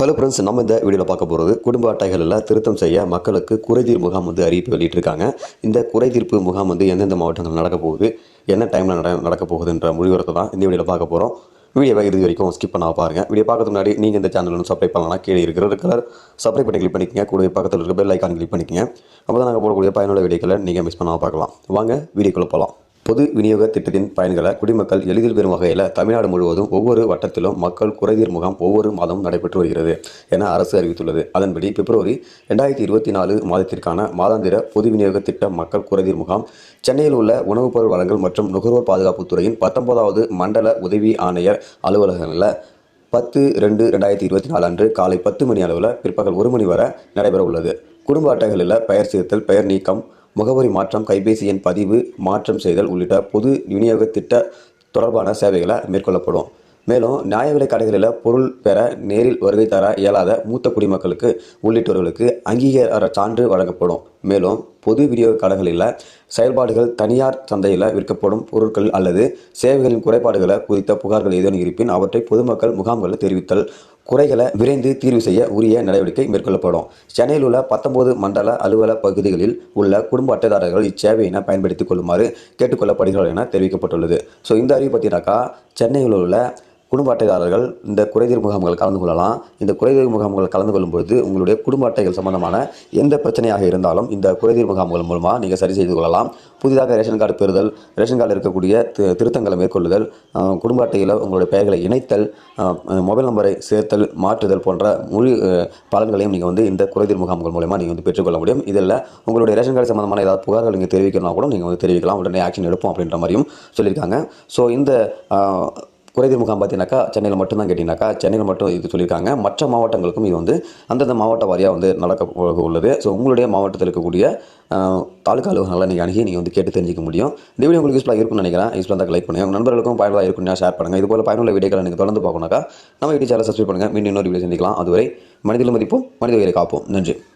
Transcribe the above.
Hello friends நம்ம இந்த வீடியோவில் பார்க்க போகிறது குடும்ப அட்டைகளில் திருத்தம் செய்ய மக்களுக்கு குறைதீர் முகாம் வந்து அறிவிப்பு வெளியிட்டிருக்காங்க. இந்த குறைதீர்ப்பு முகாம் வந்து எந்தெந்த மாவட்டங்கள் நடக்க போகுது என்ன டைமில் நட நடக்க போகுதுன்ற முடிவுரத்தை தான் இந்த வீடியோவில் பார்க்க போகிறோம் வீடியோவை இறுதி வரைக்கும் ஸ்கிப் பண்ணால் பாருங்கள் வீடியோ பார்க்கறதுக்கு முன்னாடி நீங்கள் இந்த சேனல் வந்து சப்ஸ்கிரைப் பண்ணலாம் கீழே இருக்கிற கலர் சப்ஸ்கிரைப் பண்ணி கிளிக் பண்ணிக்கங்க. கூட பக்கத்தில் இருக்க பெல் ஐக்கான் கிளிக் பண்ணிக்கங்க. அப்போ தான் நாங்கள் போடக்கூடிய பயனுள்ள வீடியோக்களை நீங்கள் மிஸ் பண்ணாமல் பார்க்கலாம். வாங்க வீடியோக்குள்ளே போகலாம் பொது விநியோக திட்டத்தின் பயன்களை குடிமக்கள் எளிதில் பெறும் வகையில் தமிழ்நாடு முழுவதும் ஒவ்வொரு வட்டத்திலும் மக்கள் குறைதீர் முகாம் ஒவ்வொரு மாதமும் நடைபெற்று வருகிறது என அரசு அறிவித்துள்ளது. அதன்படி பிப்ரவரி ரெண்டாயிரத்தி இருபத்தி நாலு மாதத்திற்கான மாதாந்திர பொது விநியோக திட்ட மக்கள் குறைதீர் முகாம் சென்னையில் உள்ள உணவுப் பொருள் வழங்கல் மற்றும் நுகர்வோர் பாதுகாப்புத் துறையின் பத்தொன்பதாவது மண்டல உதவி ஆணையர் அலுவலகங்களில் பத்து ரெண்டு ரெண்டாயிரத்தி இருபத்தி நாலு அன்று காலை பத்து மணி அளவில் பிற்பகல் ஒரு மணி வரை நடைபெற உள்ளது குடும்ப அட்டைகளில் பெயர் சேர்த்தல் பெயர் நீக்கம் முகவரி மாற்றம் கைபேசி எண் பதிவு மாற்றம் செய்தல் உள்ளிட்ட பொது விநியோக திட்ட தொடர்பான சேவைகளை மேற்கொள்ளப்படும். மேலும் நியாய விலை கடைகளில் பொருள் பெற நேரில் வருகை தர இயலாத மூத்த குடிமக்களுக்கு உள்ளிட்டவர்களுக்கு அங்கீகார சான்று வழங்கப்படும். மேலும் பொது விநியோக கடைகளில் செயல்பாடுகள் தனியார் சந்தையில் விற்கப்படும் பொருட்கள் அல்லது சேவைகளின் குறைபாடுகளை குறித்த புகார்கள் ஏதேனும் இருப்பின் அவற்றை பொதுமக்கள் முகாம்களில் தெரிவித்தல் குறைகளை விரைந்து தீர்வு செய்ய உரிய நடவடிக்கை மேற்கொள்ளப்படும். சென்னையில் உள்ள பத்தொன்பது மண்டல அலுவல பகுதிகளில் உள்ள குடும்ப அட்டைதாரர்கள் இச்சேவையினை பயன்படுத்திக் கொள்ளுமாறு கேட்டுக்கொள்ளப்படுகிறார்கள் என தெரிவிக்கப்பட்டுள்ளது. ஸோ இந்த அறிவு பார்த்தீங்கன்னாக்கா சென்னையில் உள்ள குடும்ப அட்டைதாரர்கள் இந்த குறைதீர் முகாம்கள் கலந்து கொள்ளலாம். இந்த குறைதீர் முகாம்கள் கலந்து கொள்ளும்போது உங்களுடைய குடும்ப அட்டைகள் சம்பந்தமான எந்த பிரச்சனையாக இருந்தாலும் இந்த குறைதீர் முகாம்கள் மூலமாக நீங்கள் சரி செய்து கொள்ளலாம். புதிதாக ரேஷன் கார்டு பெறுதல் ரேஷன் கார்டில் இருக்கக்கூடிய திருத்தங்களை மேற்கொள்ளுதல் குடும்ப அட்டையில் உங்களுடைய பெயர்களை இணைத்தல் மொபைல் நம்பரை சேர்த்தல் மாற்றுதல் போன்ற மொழி பலன்களையும் நீங்கள் வந்து இந்த குறைதீர் முகாம்கள் மூலமாக நீங்கள் வந்து பெற்றுக்கொள்ள முடியும். இதில் உங்களுடைய ரேஷன் கார்டு சம்பந்தமான ஏதாவது புகார்கள் நீங்கள் தெரிவிக்கணும்னா கூட நீங்கள் வந்து தெரிவிக்கலாம். உடனே ஆக்ஷன் எடுப்போம் அப்படின்ற மாதிரியும் சொல்லியிருக்காங்க. ஸோ இந்த குறைதீர் முகாம் பார்த்தீங்கன்னாக்கா சென்னையில் மட்டும்தான் கேட்டிங்கனாக்கா சென்னையில் மட்டும் இது சொல்லியிருக்காங்க. மற்ற மாவட்டங்களுக்கும் இது வந்து அந்தந்த மாவட்ட வாரியாக வந்து நடக்க உள்ளது. ஸோ உங்களுடைய மாவட்டத்தில் இருக்கக்கூடிய தாலுக்கா அலுவலகங்களை நீங்கள் அணுகி நீங்கள் வந்து கேட்டு தெரிஞ்சிக்க முடியும். இந்த வீடியோ உங்களுக்கு யூஸ்ஃபுல்லாக இருக்கும்னு நினைக்கிறேன். யூஸ்ஃபுல்லாக தான் லைக் பண்ணுங்கள் உங்கள் நண்பர்களுக்கும் பயனுள்ளதாக இருக்கும்னா ஷேர் பண்ணுங்கள் இது போல் பயனுள்ள வீடியோக்களை நீங்கள் தொடர்ந்து பார்க்கணும்னாக்கா நம்ம யூடியூப் சேனல் சப்ஸ்கிரைப் பண்ணுங்கள் மீண்டும் இன்னொரு வீடியோ சந்திக்கலாம். அதுவரை மனிதர்கள் மதிப்போம் மனித உயிரை காப்போம். நன்றி.